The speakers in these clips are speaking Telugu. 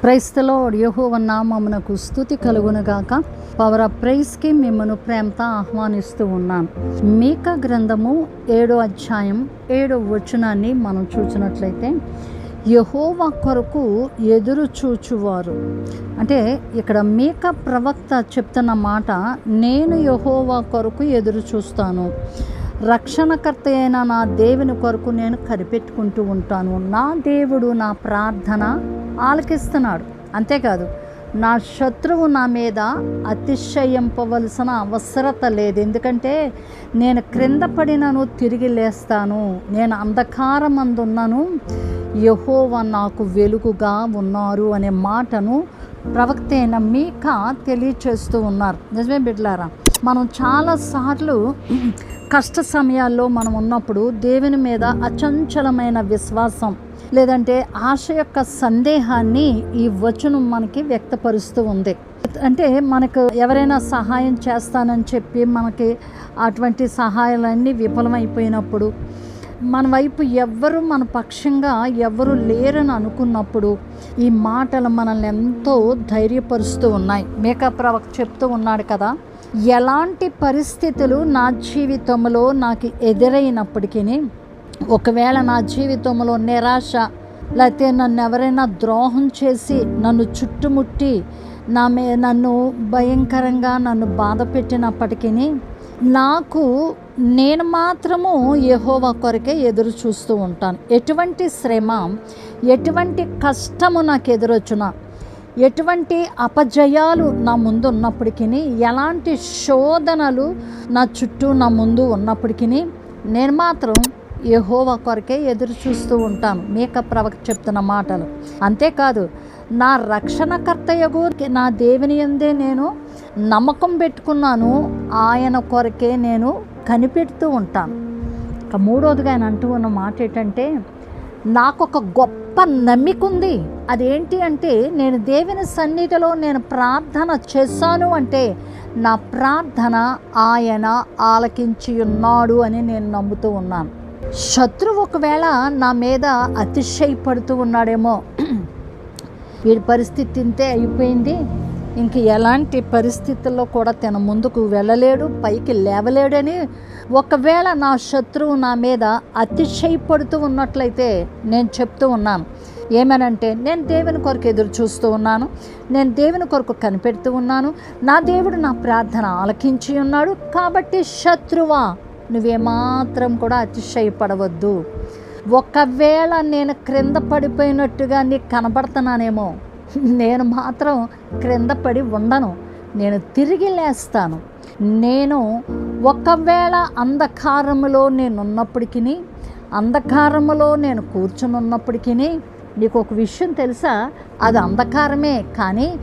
క్రైస్తలో యహోవ నామమునకు స్థుతి కలుగునుగాక పవర్ ఆఫ్ ప్రైస్కి మిమ్మను ప్రేమతో ఆహ్వానిస్తూ ఉన్నాను మీక గ్రంథము ఏడో అధ్యాయం ఏడో వచనాన్ని మనం చూసినట్లయితే యహోవా కొరకు ఎదురు చూచువారు. అంటే ఇక్కడ మీక ప్రవక్త చెప్తున్న మాట నేను యహోవా కొరకు ఎదురు చూస్తాను. రక్షణకర్త అయిన నా దేవుని కొరకు నేను కనిపెట్టుకుంటూ ఉంటాను. నా దేవుడు నా ప్రార్థన ఆలకిస్తున్నాడు. అంతేకాదు నా శత్రువు నా మీద అతిశయింపవలసిన అవసరత లేదు. ఎందుకంటే నేను క్రింద పడినను తిరిగి లేస్తాను. నేను అంధకారమందున్నాను యహోవ నాకు వెలుగుగా ఉన్నారు అనే మాటను ప్రవక్త అయిన మీక తెలియచేస్తూ ఉన్నారు. నిజమే బిడ్లారా మనం చాలాసార్లు కష్ట సమయాల్లో మనం ఉన్నప్పుడు దేవుని మీద అచంచలమైన విశ్వాసం లేదంటే ఆశ యొక్క సందేహాన్ని ఈ వచనం మనకి వ్యక్తపరుస్తూ ఉంది. అంటే మనకు ఎవరైనా సహాయం చేస్తానని చెప్పి మనకి అటువంటి సహాయాలన్నీ విఫలమైపోయినప్పుడు మన వైపు ఎవ్వరు మన పక్షంగా ఎవ్వరు లేరని అనుకున్నప్పుడు ఈ మాటలు మనల్ని ఎంతో ధైర్యపరుస్తూ ఉన్నాయి. మేకప్ ప్రవక్త చెప్తూ ఉన్నాడు కదా ఎలాంటి పరిస్థితులు నా జీవితంలో నాకు ఎదురైనప్పటికీ ఒకవేళ నా జీవితంలో నిరాశ లేకపోతే నన్ను ఎవరైనా ద్రోహం చేసి నన్ను చుట్టుముట్టి నా మే నన్ను భయంకరంగా నన్ను బాధ పెట్టినప్పటికీ నాకు నేను మాత్రము యహోవా కొరకే ఎదురు చూస్తూ ఉంటాను. ఎటువంటి శ్రమ ఎటువంటి కష్టము నాకు ఎదురొచ్చిన ఎటువంటి అపజయాలు నా ముందు ఉన్నప్పటికీ ఎలాంటి శోధనలు నా చుట్టూ నా ముందు ఉన్నప్పటికీ నేను మాత్రం యహోవ కొరకే ఎదురు చూస్తూ ఉంటాను మేక ప్రవక్త చెప్తున్న మాటలు. అంతేకాదు నా రక్షణకర్తయగు నా దేవుని ఎందే నేను నమ్మకం పెట్టుకున్నాను. ఆయన కొరకే నేను కనిపెడుతూ ఉంటాను. ఇక మూడోదిగా ఆయన అంటూ ఉన్న మాట ఏంటంటే నాకు ఒక గొప్ప నమ్మిక ఉంది అదేంటి అంటే నేను దేవుని సన్నిధిలో నేను ప్రార్థన చేశాను అంటే నా ప్రార్థన ఆయన ఆలకించి ఉన్నాడు అని నేను నమ్ముతూ ఉన్నాను. శత్రువు ఒకవేళ నా మీద అతిశయపడుతూ ఉన్నాడేమో వీడి పరిస్థితి తింటే అయిపోయింది. ఇంక ఎలాంటి పరిస్థితుల్లో కూడా తన ముందుకు వెళ్ళలేడు పైకి లేవలేడని. ఒకవేళ నా శత్రువు నా మీద అతిశయపడుతూ ఉన్నట్లయితే నేను చెప్తూ ఉన్నాను. ఏమనంటే నేను దేవుని కొరకు ఎదురు చూస్తూ ఉన్నాను. నేను దేవుని కొరకు కనిపెడుతూ ఉన్నాను. నా దేవుడు నా ప్రార్థన ఆలకించి ఉన్నాడు. కాబట్టి శత్రువా నువ్వేమాత్రం కూడా అతిశయపడవద్దు. ఒకవేళ నేను క్రింద పడిపోయినట్టుగా నీకు కనబడుతున్నానేమో నేను మాత్రం క్రింద పడి ఉండను. నేను తిరిగి లేస్తాను. నేను ఒకవేళ అంధకారములో నేనున్నప్పటికీ అంధకారములో నేను కూర్చునున్నప్పటికీ నీకు ఒక విషయం తెలుసా? అది అంధకారమే. కానీ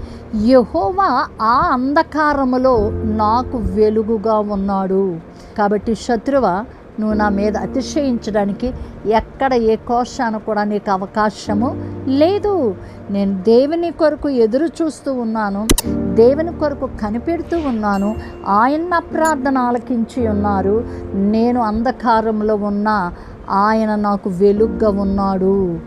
యహోవా ఆ అంధకారములో నాకు వెలుగుగా ఉన్నాడు. కాబట్టి శత్రువ నువ్వు నా మీద అతిశయించడానికి ఎక్కడ ఏ కోశాన కూడా నీకు అవకాశము లేదు. నేను దేవుని కొరకు ఎదురు చూస్తూ ఉన్నాను దేవుని కొరకు కనిపెడుతూ ఉన్నాను. ఆయన నా ప్రార్థన ఆలకించి ఉన్నారు. నేను అంధకారంలో ఉన్న ఆయన నాకు వెలుగ్గా ఉన్నాడు.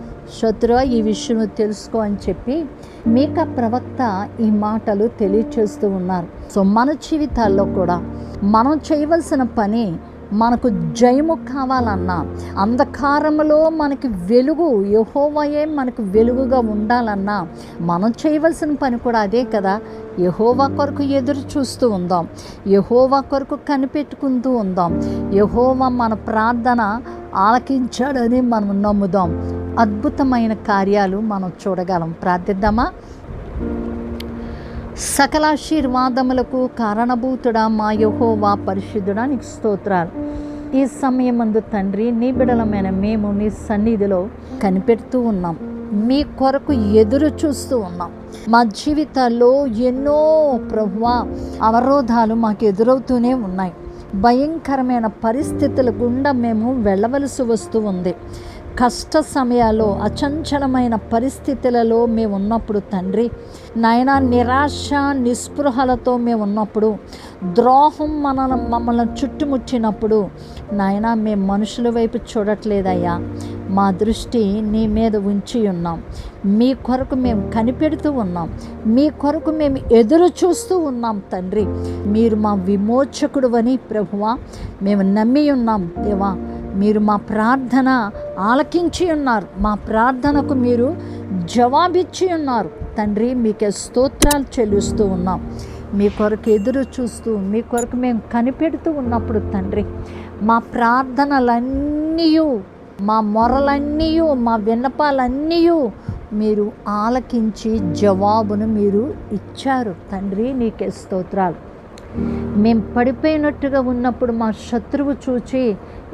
శత్రువ ఈ విషయం తెలుసుకో అని చెప్పి మీక ప్రవక్త ఈ మాటలు తెలియచేస్తూ ఉన్నారు. సో మన జీవితాల్లో కూడా మనం చేయవలసిన పని మనకు జయము కావాలన్నా అంధకారంలో మనకి వెలుగు యహోవయే మనకు వెలుగుగా ఉండాలన్నా మనం చేయవలసిన పని కూడా అదే కదా. యహోవా కొరకు ఎదురు చూస్తూ ఉందాం. యహోవా కొరకు కనిపెట్టుకుంటూ ఉందాం. యహోవా మన ప్రార్థన ఆలకించాడని మనం నమ్ముదాం. అద్భుతమైన కార్యాలు మనం చూడగలం. ప్రార్థిద్దామా? సకలాశీర్వాదములకు కారణభూతుడా మా యహోవా పరిశుద్ధుడా నీకు స్తోత్రాలు. ఈ సమయమందు తండ్రి నీ బిడలమైన మేము నీ సన్నిధిలో కనిపెడుతూ ఉన్నాం. మీ కొరకు ఎదురు చూస్తూ ఉన్నాం. మా జీవితాల్లో ఎన్నో ప్రభువ అవరోధాలు మాకు ఎదురవుతూనే ఉన్నాయి. భయంకరమైన పరిస్థితుల గుండా మేము వెళ్ళవలసి వస్తూ ఉంది. కష్ట సమయాల్లో అచంచలమైన పరిస్థితులలో మేము ఉన్నప్పుడు తండ్రి నాయన నిరాశ నిస్పృహలతో మేము ఉన్నప్పుడు ద్రోహం మన మమ్మల్ని చుట్టుముట్టినప్పుడు నాయన మేము మనుషుల వైపు చూడట్లేదయ్యా. మా దృష్టి నీ మీద ఉంచి ఉన్నాం. మీ కొరకు మేము కనిపెడుతూ ఉన్నాం. మీ కొరకు మేము ఎదురు చూస్తూ ఉన్నాం తండ్రి. మీరు మా విమోచకుడు అని ప్రభువా మేము నమ్మి ఉన్నాం దేవా. మీరు మా ప్రార్థన ఆలకించి ఉన్నారు. మా ప్రార్థనకు మీరు జవాబిచ్చి ఉన్నారు. తండ్రి మీకే స్తోత్రాలు చెల్లిస్తూ ఉన్నాం. మీ కొరకు ఎదురు చూస్తూ మీ కొరకు మేము కనిపెడుతూ ఉన్నప్పుడు తండ్రి మా ప్రార్థనలన్నీ మా మొరలన్నీ మా విన్నపాలన్నీ మీరు ఆలకించి జవాబును మీరు ఇచ్చారు. తండ్రి నీకే స్తోత్రాలు. మేము పడిపోయినట్టుగా ఉన్నప్పుడు మా శత్రువు చూచి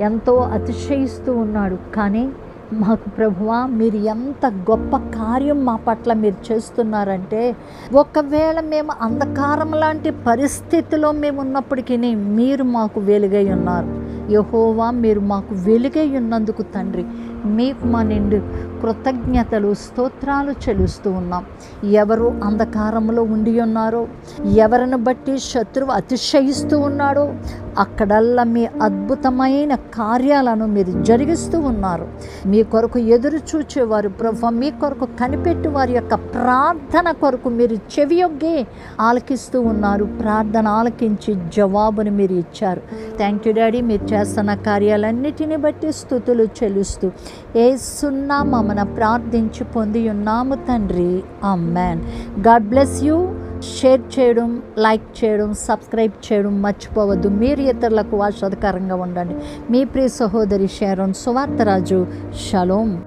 ఎంతో అతిశయిస్తూ ఉన్నాడు. కానీ మాకు ప్రభువా మీరు ఎంత గొప్ప కార్యం మా పట్ల మీరు చేస్తున్నారంటే ఒకవేళ మేము అంధకారం లాంటి పరిస్థితిలో మేము ఉన్నప్పటికీ మీరు మాకు వెలుగై ఉన్నారు. యహోవా మీరు మాకు వెలుగై ఉన్నందుకు తండ్రి మీకు మా నిండు కృతజ్ఞతలు స్తోత్రాలు చెలుస్తూ ఉన్నాం. ఎవరు అంధకారంలో ఉండి ఉన్నారో ఎవరిని బట్టి శత్రువు అతిశయిస్తూ ఉన్నాడో అక్కడల్లా మీ అద్భుతమైన కార్యాలను మీరు జరిగిస్తూ ఉన్నారు. మీ కొరకు ఎదురు చూచేవారు ప్రభు మీ కొరకు కనిపెట్టి వారి యొక్క ప్రార్థన కొరకు మీరు చెవియొగ్గే ఆలకిస్తూ ఉన్నారు. ప్రార్థన ఆలకించి జవాబుని మీరు ఇచ్చారు. థ్యాంక్ యూ డాడీ మీరు చేస్తున్న కార్యాలన్నిటిని బట్టి స్థుతులు చెల్లిస్తూ ఏ సున్నా మమ్మన ప్రార్థించి పొంది ఉన్నాము తండ్రి. Amen God bless you. Share చేయడం లైక్ చేయడం సబ్స్క్రైబ్ చేయడం మర్చిపోవద్దు. మీరు ఇతరులకు ఆస్వాదకరంగా ఉండండి. మీ ప్రియ సహోదరి షేరోన్ సువార్తరాజు. షలోం.